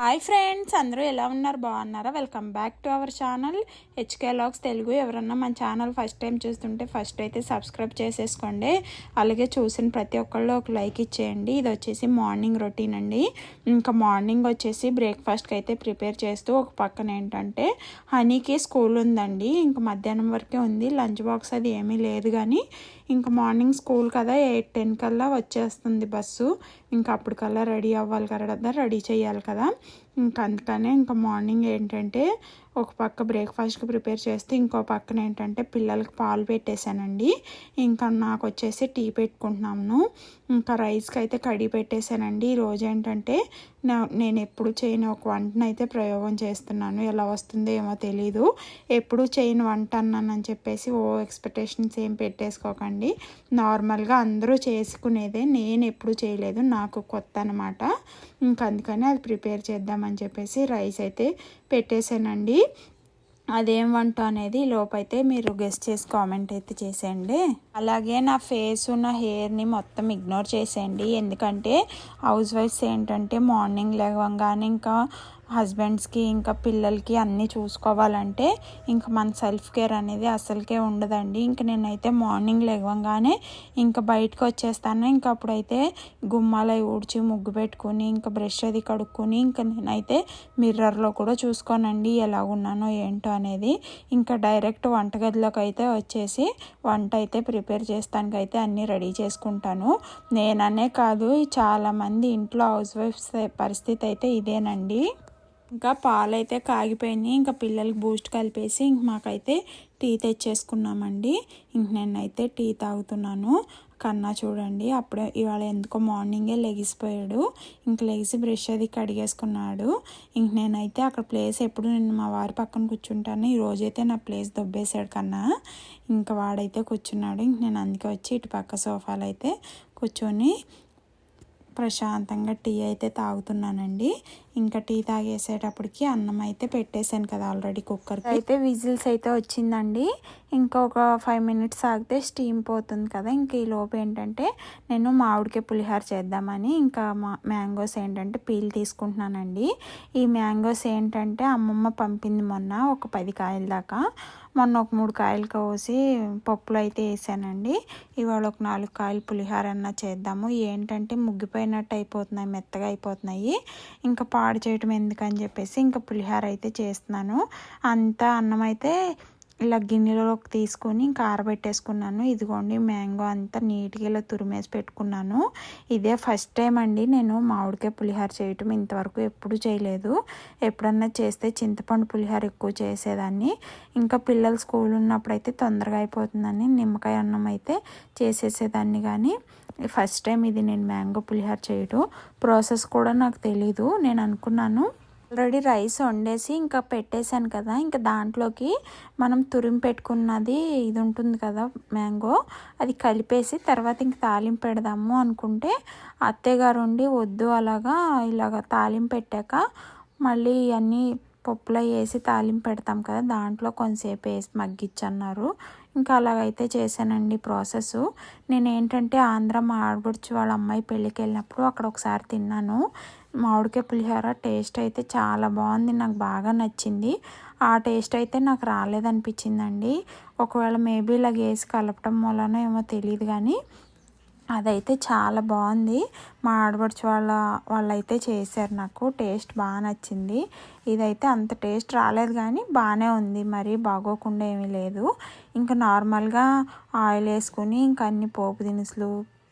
Hi friends అందరూ ఎలా ఉన్నారు? బాగున్నారా? Welcome back to our channel HK vlogs Telugu. ఎవరన్నా మన ఛానల్ ఫస్ట్ టైం చూస్తుంటే ఫస్ట్ అయితే సబ్స్క్రైబ్ చేసేసుకోండి. అలాగే చూసిన ప్రతి ఒక్కళ్ళు ఒక లైక్ ఇచ్చేయండి. ఇది వచ్చేసి మార్నింగ్ రొటీన్ అండి. ఇంకా మార్నింగ్ వచ్చేసి బ్రేక్ఫాస్ట్కి అయితే ప్రిపేర్ చేస్తూ ఒక పక్కన ఏంటంటే హనీకి స్కూల్ ఉందండి. ఇంకా మధ్యాహ్నం వరకే ఉంది. లంచ్ బాక్స్ అది ఏమీ లేదు కానీ ఇంకా మార్నింగ్ స్కూల్ కదా ఎయిట్ టెన్ కల్లా వచ్చేస్తుంది బస్సు. ఇంకా అప్పటికల్లా రెడీ అవ్వాలి కదా రెడీ చేయాలి కదా. ఇంకా అందుకనే ఇంకా మార్నింగ్ ఏంటంటే ఒక పక్క బ్రేక్ఫాస్ట్కి ప్రిపేర్ చేస్తే ఇంకో పక్కన ఏంటంటే పిల్లలకి పాలు పెట్టేశానండి. ఇంకా నాకు వచ్చేసి టీ పెట్టుకుంటున్నాను. ఇంకా రైస్కి అయితే కడిగి పెట్టేశానండి. ఈరోజు ఏంటంటే నా నేను ఎప్పుడు చేయని ఒక వంటను అయితే ప్రయోగం చేస్తున్నాను. ఎలా వస్తుందో ఏమో తెలీదు. ఎప్పుడు చేయని వంట అన్నానని చెప్పేసి ఓ ఎక్స్పెక్టేషన్స్ ఏం పెట్టేసుకోకండి. నార్మల్గా అందరూ చేసుకునేదే నేను ఎప్పుడు చేయలేదు. నాకు కొత్త అనమాట ఇంకా అందుకని అది ప్రిపేర్ చేద్దామని అని చెప్పేసి రైస్ అయితే పెట్టేశానండి. అదేం వంట అనేది లోపైతే మీరు గెస్ట్ చేసి కామెంట్ అయితే చేసేయండి. అలాగే నా ఫేస్ నా హెయిర్ని మొత్తం ఇగ్నోర్ చేసేయండి. ఎందుకంటే హౌస్ వైఫ్స్ ఏంటంటే మార్నింగ్ లేవగానే ఇంకా హస్బెండ్స్కి ఇంకా పిల్లలకి అన్నీ చూసుకోవాలంటే ఇంకా మన సెల్ఫ్ కేర్ అనేది అసలుకే ఉండదండి. ఇంక నేనైతే మార్నింగ్ లేవగానే ఇంకా బయటకు వచ్చేస్తాను. ఇంకా అప్పుడైతే గుమ్మాలు ఊడ్చి ముగ్గు పెట్టుకుని ఇంకా బ్రష్ అది కడుక్కొని ఇంకా నేనైతే మిర్రర్లో కూడా చూసుకోనండి ఎలా ఉన్నానో ఏంటో అనేది. ఇంకా డైరెక్ట్ వంటగదిలోకి అయితే వచ్చేసి వంట అయితే ప్రిపేర్ చేస్తానికి అయితే అన్నీ రెడీ చేసుకుంటాను. నేననే కాదు చాలామంది ఇంట్లో హౌస్ వైఫ్స్ పరిస్థితి అయితే ఇదేనండి. ఇంకా పాలైతే కాగిపోయినాయి. ఇంకా పిల్లలకి బూస్ట్ కలిపేసి ఇంక మాకైతే టీ తెచ్చేసుకున్నామండి. ఇంక నేనైతే టీ తాగుతున్నాను. కన్నా చూడండి అప్పుడే ఇవాళ ఎందుకో మార్నింగే లెగిసిపోయాడు. ఇంక లెగిసి బ్రష్ అది కడిగేసుకున్నాడు. ఇంక నేనైతే అక్కడ ప్లేస్ ఎప్పుడు నేను మా వారి పక్కన కూర్చుంటాను. ఈ రోజైతే నా ప్లేస్ దొబ్బేశాడు కన్నా. ఇంకా వాడైతే కూర్చున్నాడు. ఇంక నేను అందుకే వచ్చి ఇటు పక్క సోఫాలో అయితే కూర్చొని ప్రశాంతంగా టీ అయితే తాగుతున్నానండి. ఇంకా టీ తాగేసేటప్పటికి అన్నం అయితే పెట్టేశాను కదా ఆల్రెడీ కుక్కర్కి. అయితే విజిల్స్ అయితే వచ్చిందండి. ఇంకా ఒక ఫైవ్ మినిట్స్ ఆగితే స్టీమ్ పోతుంది కదా. ఇంక ఈ లోపు ఏంటంటే నేను మామిడికాయ పులిహార చేద్దామని ఇంకా మా మ్యాంగోస్ ఏంటంటే పీల్ తీసుకుంటున్నానండి. ఈ మ్యాంగోస్ ఏంటంటే అమ్మమ్మ పంపింది మొన్న ఒక పది కాయల దాకా. మొన్న ఒక మూడు కాయలు కోసి పప్పులు అయితే వేసానండి. ఇవాళ ఒక నాలుగు కాయలు పులిహార అన్న చేద్దాము. ఏంటంటే ముగ్గిపోయినట్టు అయిపోతున్నాయి మెత్తగా అయిపోతున్నాయి. ఇంకా పాడు చేయటం ఎందుకని చెప్పేసి ఇంకా పులిహార అయితే చేస్తున్నాను. అంతా అన్నం అయితే ఇలా గిన్నెలోకి తీసుకొని ఇంకా ఆరబెట్టేసుకున్నాను. ఇదిగోండి మ్యాంగో అంతా నీట్గా ఇలా తురిమేసి పెట్టుకున్నాను. ఇదే ఫస్ట్ టైం అండి నేను మామిడికాయ పులిహార చేయటం. ఇంతవరకు ఎప్పుడు చేయలేదు. ఎప్పుడన్నా చేస్తే చింతపండు పులిహార ఎక్కువ చేసేదాన్ని. ఇంకా పిల్లలు స్కూల్ ఉన్నప్పుడు అయితే తొందరగా అయిపోతుందని నిమ్మకాయ అన్నం అయితే చేసేసేదాన్ని కానీ ఫస్ట్ టైం ఇది నేను మ్యాంగో పులిహార చేయటం. ప్రాసెస్ కూడా నాకు తెలీదు. నేను అనుకున్నాను ఆల్రెడీ రైస్ వండేసి ఇంకా పెట్టేశాను కదా. ఇంకా దాంట్లోకి మనం తురిమి పెట్టుకున్నది ఇది ఉంటుంది కదా మ్యాంగో. అది కలిపేసి తర్వాత ఇంక తాలింపు పెడదాము అనుకుంటే అత్తయ్యగారు ఉండి వద్దు అలాగా ఇలాగ తాలింపు పెట్టాక మళ్ళీ ఇవన్నీ పప్పులో వేసి తాలింపు పెడతాం కదా దాంట్లో కొంతసేపు వేసి మగ్గిచ్చన్నారు. ఇంకా అలాగైతే చేశానండి ప్రాసెస్. నేను ఏంటంటే ఆంధ్ర మా ఆడబడుచు వాళ్ళ అమ్మాయి పెళ్ళికి వెళ్ళినప్పుడు అక్కడ ఒకసారి తిన్నాను. మామిడికాయ పులిహోర టేస్ట్ అయితే చాలా బాగుంది నాకు బాగా నచ్చింది. ఆ టేస్ట్ అయితే నాకు రాలేదనిపించిందండి. ఒకవేళ మేబీ ఇలా వేసి కలపటం వలన ఏమో తెలియదు కానీ అదైతే చాలా బాగుంది. మా ఆడపడుచు వాళ్ళ వాళ్ళైతే చేశారు నాకు. టేస్ట్ బాగా నచ్చింది. ఇదైతే అంత టేస్ట్ రాలేదు కానీ బాగానే ఉంది. మరి బాగోకుండా ఏమీ లేదు. ఇంకా నార్మల్గా ఆయిల్ వేసుకుని ఇంకా అన్ని పోపు దినుసులు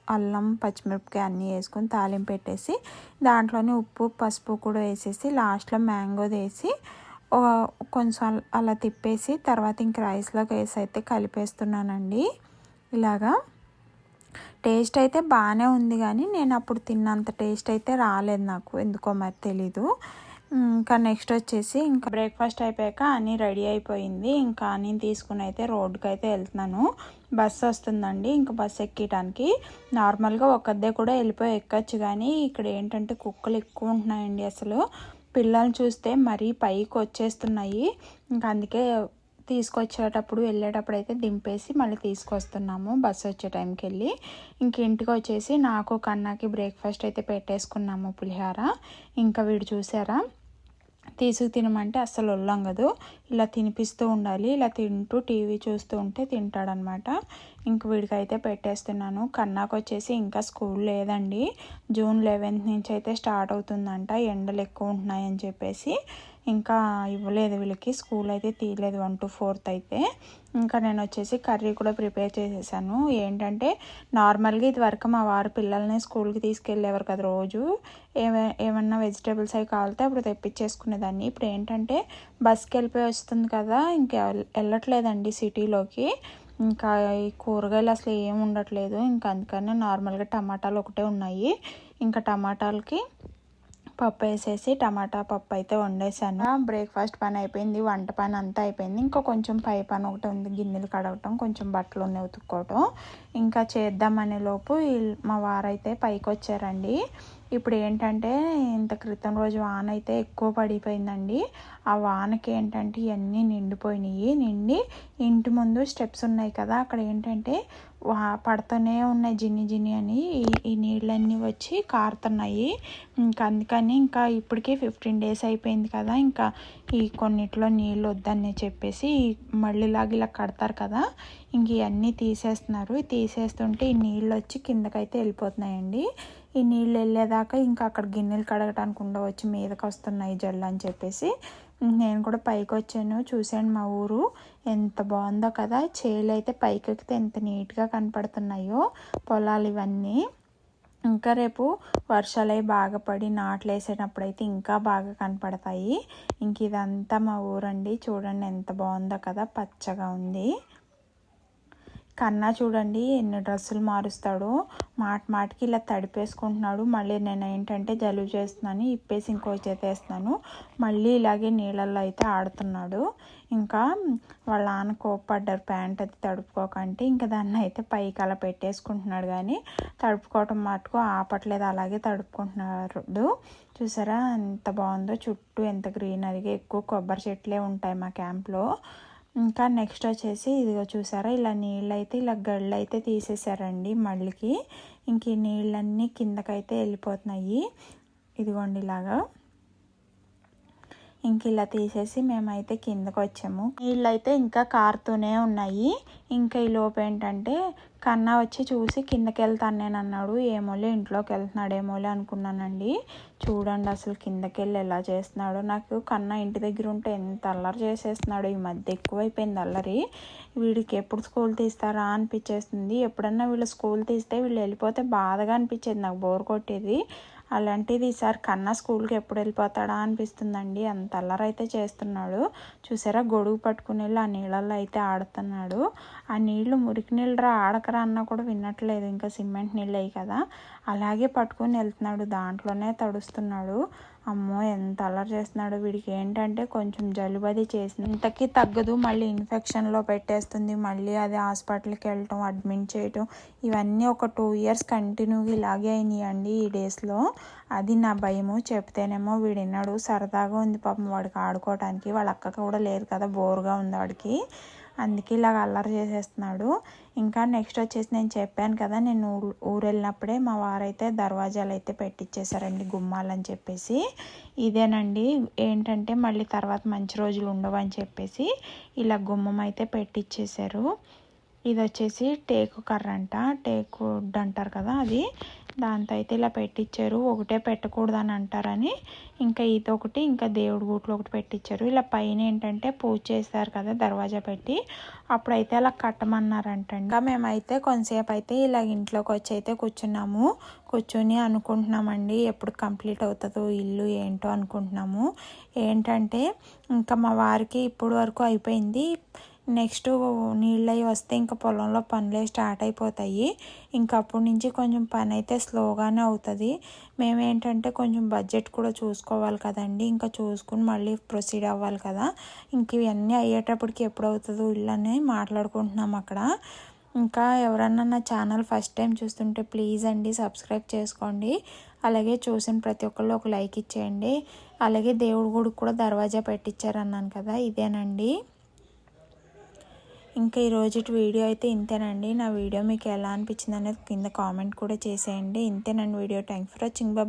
అల్లం పచ్చిమిరపకాయ అన్నీ వేసుకొని తాలింపు పెట్టేసి దాంట్లోనే ఉప్పు పసుపు కూడా వేసేసి లాస్ట్లో మ్యాంగో వేసి కొంచెం అలా తిప్పేసి తర్వాత ఇంక రైస్లోకి వేసి అయితే కలిపేస్తున్నానండి. ఇలాగా. టేస్ట్ అయితే బాగానే ఉంది కానీ నేను అప్పుడు తిన్నంత టేస్ట్ అయితే రాలేదు నాకు. ఎందుకో మరి తెలీదు. ఇంకా నెక్స్ట్ వచ్చేసి ఇంకా బ్రేక్ఫాస్ట్ అయిపోయాక అన్నీ రెడీ అయిపోయింది. ఇంకా నేను తీసుకుని అయితే రోడ్డుకి అయితే వెళ్తున్నాను. బస్సు వస్తుందండి. ఇంకా బస్సు ఎక్కడానికి నార్మల్గా ఒక్కదే కూడా వెళ్ళిపోయి ఎక్కచ్చు కానీ ఇక్కడ ఏంటంటే కుక్కలు ఎక్కువ ఉంటున్నాయండి అసలు. పిల్లల్ని చూస్తే మరీ పైకి వచ్చేస్తున్నాయి. ఇంకా అందుకే తీసుకొచ్చేటప్పుడు వెళ్ళేటప్పుడు అయితే దింపేసి మళ్ళీ తీసుకొస్తున్నాము బస్సు వచ్చే టైంకి వెళ్ళి ఇంక ఇంటికి వచ్చేసి నాకు కన్నాకి బ్రేక్ఫాస్ట్ అయితే పెట్టేసుకున్నాము పులిహార. ఇంకా వీడు చూసారా? తీసుకు తినమంటే అస్సలు ఒళ్ళంగదు. ఇలా తినిపిస్తూ ఉండాలి ఇలా తింటూ టీవీ చూస్తూ ఉంటే తింటాడనమాట. ఇంక వీడికైతే పెట్టేస్తున్నాను. కన్నాకు వచ్చేసి ఇంకా స్కూల్ లేదండి. జూన్ లెవెన్త్ నుంచి అయితే స్టార్ట్ అవుతుందంట ఎండలు ఎక్కువ ఉంటున్నాయని చెప్పేసి. ఇంకా ఇవ్వలేదు వీళ్ళకి స్కూల్ అయితే తీయలేదు వన్ టు ఫోర్త్ అయితే. ఇంకా నేను వచ్చేసి కర్రీ కూడా ప్రిపేర్ చేసేసాను. ఏంటంటే నార్మల్గా ఇదివరకు మా వారు పిల్లల్ని స్కూల్కి తీసుకెళ్ళేవారు కదా రోజు. ఏమే ఏమన్నా వెజిటేబుల్స్ అవి కావాలితే అప్పుడు తెప్పించేసుకునేదాన్ని. ఇప్పుడు ఏంటంటే బస్కి వెళ్ళిపోయి వస్తుంది కదా ఇంకా వెళ్ళట్లేదండి సిటీలోకి. ఇంకా ఈ కూరగాయలు అసలు ఏమి ఉండట్లేదు. ఇంకా అందుకని నార్మల్గా టమాటాలు ఒకటే ఉన్నాయి. ఇంకా టమాటాలకి పప్పు వేసేసి టమాటా పప్పు అయితే వండేసాను బ్రేక్ఫాస్ట్ పని అయిపోయింది వంట పని అంతా అయిపోయింది. ఇంకా కొంచెం పై పని ఒకటి ఉంది గిన్నెలు కడగటం కొంచెం బట్టలు ఉన్నాయి ఉతుక్కోవటం. ఇంకా చేద్దామనే లోపు మా వారైతే పైకి వచ్చారండి ఇప్పుడు ఏంటంటే ఇంత క్రితం రోజు వాన అయితే ఎక్కువ పడిపోయిందండి. ఆ వానకి ఏంటంటే ఇవన్నీ నిండిపోయినాయి. నిండి ఇంటి ముందు స్టెప్స్ ఉన్నాయి కదా అక్కడ ఏంటంటే వా పడుతూనే ఉన్నాయి జిన్ని జిన్ని అని. ఈ నీళ్ళన్నీ వచ్చి కారుతున్నాయి. ఇంకా అందుకని ఇంకా ఇప్పటికే ఫిఫ్టీన్ డేస్ అయిపోయింది కదా ఇంకా ఈ కొన్నిట్లో నీళ్ళు వద్దని చెప్పేసి మళ్ళీ లాగా ఇలా కడతారు కదా ఇంక ఇవన్నీ తీసేస్తున్నారు. తీసేస్తుంటే ఈ నీళ్ళు వచ్చి కిందకైతే వెళ్ళిపోతున్నాయండి. ఈ నీళ్ళు వెళ్ళేదాకా ఇంకా అక్కడ గిన్నెలు కడగటానికి ఉండవచ్చు మీదకి వస్తున్నాయి జల్లు అని చెప్పేసి. నేను కూడా పైకి వచ్చాను. చూశాను మా ఊరు ఎంత బాగుందో కదా. చేలు అయితే పైకి ఎక్కితే ఎంత నీట్గా కనపడుతున్నాయో పొలాలు ఇవన్నీ. ఇంకా రేపు వర్షాలు బాగా పడి నాట్లు వేసేటప్పుడు అయితే ఇంకా బాగా కనపడతాయి. ఇంక ఇదంతా మా ఊరండి. చూడండి ఎంత బాగుందో కదా. పచ్చగా ఉంది. కన్నా చూడండి ఎన్ని డ్రెస్సులు మారుస్తాడో. మాట మాటకి ఇలా తడిపేసుకుంటున్నాడు. మళ్ళీ నేను ఏంటంటే జలుబు చేస్తున్నాను ఇప్పేసి ఇంకో చేతేస్తున్నాను మళ్ళీ ఇలాగే నీళ్ళల్లో అయితే ఆడుతున్నాడు. ఇంకా వాళ్ళ నాన్న కోప్పడ్డారు ప్యాంట్ అది తడుపుకోకంటే. ఇంకా దాన్ని అయితే పైకి అలా పెట్టేసుకుంటున్నాడు కానీ తడుపుకోవటం మటుకు ఆపట్లేదు. అలాగే తడుపుకుంటున్నాడు. చూసారా ఎంత బాగుందో? చుట్టూ ఎంత గ్రీనరీగా ఎక్కువ కొబ్బరి చెట్లే ఉంటాయి మా క్యాంప్లో. ఇంకా నెక్స్ట్ వచ్చేసి ఇదిగో చూసారా ఇలా నీళ్ళు అయితే ఇలా గళ్ళు అయితే తీసేసారండి మళ్ళీకి. ఇంక ఈ నీళ్ళన్నీ కిందకైతే వెళ్ళిపోతున్నాయి. ఇదిగోండి ఇలాగా. ఇంక ఇలా తీసేసి మేమైతే కిందకు వచ్చాము. నీళ్ళు అయితే ఇంకా కారుతూనే ఉన్నాయి. ఇంకా ఈ లోపు ఏంటంటే కన్నా వచ్చి చూసి కిందకి వెళ్తాను నేను అన్నాడు. ఏమోలే ఇంట్లోకి వెళ్తున్నాడేమోలే అనుకున్నానండి. చూడండి అసలు కిందకి వెళ్ళి ఎలా చేస్తున్నాడు. నాకు కన్నా ఇంటి దగ్గర ఉంటే ఎంత అల్లరి చేసేస్తున్నాడు. ఈ మధ్య ఎక్కువైపోయింది అల్లరి. వీడికి ఎప్పుడు స్కూల్ తీస్తారా అనిపించేస్తుంది. ఎప్పుడన్నా వీళ్ళు స్కూల్ తీస్తే వీళ్ళు వెళ్ళిపోతే బాధగా అనిపించేది. నాకు బోర్ కొట్టేది. అలాంటిది ఈసారి కన్నా స్కూల్కి ఎప్పుడు వెళ్ళిపోతాడా అనిపిస్తుందండి. అంత అల్లరైతే చేస్తున్నాడు. చూసారా గొడుగు పట్టుకుని వెళ్ళి ఆ నీళ్ళల్లో అయితే ఆడుతున్నాడు. ఆ నీళ్ళు మురికి నీళ్ళు రా ఆడకరా అన్నా కూడా వినట్లేదు. ఇంకా సిమెంట్ నీళ్ళు అయ్యి కదా. అలాగే పట్టుకొని వెళ్తున్నాడు. దాంట్లోనే తడుస్తున్నాడు. అమ్మో ఎంత అలర్ చేస్తున్నాడు వీడికి. ఏంటంటే కొంచెం జలుబది చేసిన ఇంతకీ తగ్గదు. మళ్ళీ ఇన్ఫెక్షన్లో పెట్టేస్తుంది. మళ్ళీ అది హాస్పిటల్కి వెళ్ళటం అడ్మిట్ చేయటం. ఇవన్నీ ఒక టూ ఇయర్స్ కంటిన్యూగా ఇలాగే అయినాయండి ఈ డేస్లో. అది నా భయము చెప్తేనేమో వీడు విన్నాడు సరదాగా ఉంది పాపం. వాడికి ఆడుకోవటానికి. వాళ్ళ అక్క కూడా లేదు కదా. బోర్గా ఉంది వాడికి. అందుకే ఇలాగ అల్లరి చేసేస్తున్నాడు. ఇంకా నెక్స్ట్ వచ్చేసి నేను చెప్పాను కదా నేను ఊరు వెళ్ళినప్పుడే మా వారైతే దర్వాజాలు అయితే పెట్టించేశారండి గుమ్మాలని చెప్పేసి. ఇదేనండి ఏంటంటే మళ్ళీ తర్వాత మంచి రోజులు ఉండవు అని చెప్పేసి ఇలా గుమ్మం అయితే పెట్టించేశారు ఇది వచ్చేసి టేకు కర్ర అంట టేకు వుడ్ అంటారు కదా అది. దాంతో అయితే ఇలా పెట్టించారు ఒకటే పెట్టకూడదు అని అంటారని ఇంకా ఇది ఒకటి ఇంకా దేవుడి గూట్లో ఒకటి పెట్టించారు ఇలా పైన ఏంటంటే పూజ చేస్తారు కదా దర్వాజా పెట్టి. అప్పుడైతే అలా కట్టమన్నారంట ఇంకా మేమైతే కొంతసేపు అయితే ఇలా ఇంట్లోకి వచ్చి అయితే కూర్చున్నాము. కూర్చొని అనుకుంటున్నామండి ఎప్పుడు కంప్లీట్ అవుతుందో ఇల్లు ఏంటో అనుకుంటున్నాము. ఏంటంటే ఇంకా మా వారికి ఇప్పుడు వరకు అయిపోయింది. నెక్స్ట్ నీళ్ళు అవి వస్తే ఇంకా పొలంలో పనులే స్టార్ట్ అయిపోతాయి. ఇంకా అప్పటి నుంచి కొంచెం పని అయితే స్లోగానే అవుతుంది. మేమేంటంటే కొంచెం బడ్జెట్ కూడా చూసుకోవాలి కదండి. ఇంకా చూసుకుని మళ్ళీ ప్రొసీడ్ అవ్వాలి కదా. ఇంక ఇవన్నీ అయ్యేటప్పటికి ఎప్పుడు అవుతుందో ఇల్లు అని మాట్లాడుకుంటున్నాం అక్కడ. ఇంకా ఎవరన్నా నా ఛానల్ ఫస్ట్ టైం చూస్తుంటే ప్లీజ్ అండి సబ్స్క్రైబ్ చేసుకోండి. అలాగే చూసిన ప్రతి ఒక్కళ్ళు ఒక లైక్ ఇచ్చేయండి. అలాగే దేవుడి గుడికి కూడా దర్వాజా పెట్టించారన్నాను కదా ఇదేనండి. ఇంకా ఈ రోజు వీడియో అయితే ఇంతేనండి. నా వీడియో మీకు ఎలా అనిపించింది అనేది కింద కామెంట్ కూడా చేసేయండి. ఇంతేనండి video. Thank for watching bye